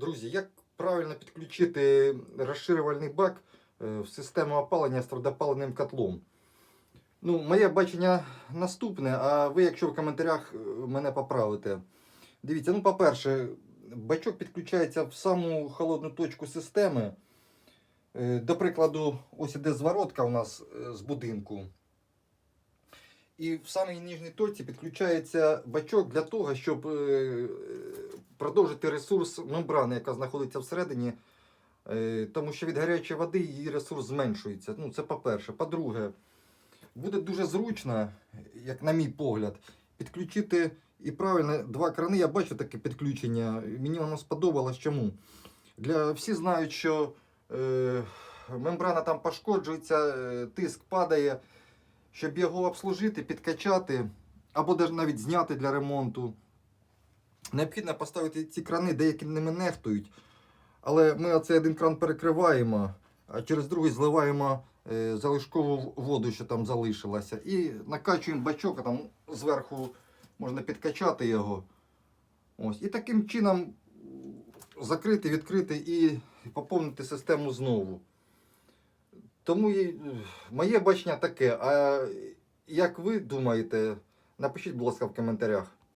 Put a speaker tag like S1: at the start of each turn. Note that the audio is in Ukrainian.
S1: Друзі, як правильно підключити розширювальний бак е, в систему опалення з твердопаливним котлом? Ну, моє бачення наступне, а ви, якщо в коментарях е, мене поправите. Дивіться, ну, по-перше, бачок підключається в саму холодну точку системи. Е, До прикладу, ось іде зворотка у нас з будинку. І в самій нижній точці підключається бачок для того, щоб продовжити ресурс мембрани, яка знаходиться всередині, е, тому що від гарячої води її ресурс зменшується. Ну, це по-перше. По-друге, буде дуже зручно, як на мій погляд, підключити і правильно два крани. Я бачу таке підключення. Мені воно сподобалось. Чому? Для, всі знають, що е, мембрана там пошкоджується, е, тиск падає. Щоб його обслужити, підкачати або навіть зняти для ремонту. Необхідно поставити ці крани, деякі ними нехтують. Але ми оцей один кран перекриваємо, а через другий зливаємо е, залишкову воду, що там залишилася. І накачуємо бачок, а там зверху можна підкачати його. Ось. І таким чином закрити, відкрити і поповнити систему знову. Тому е, моє бачення таке. А як ви думаєте, напишіть, будь ласка, в коментарях.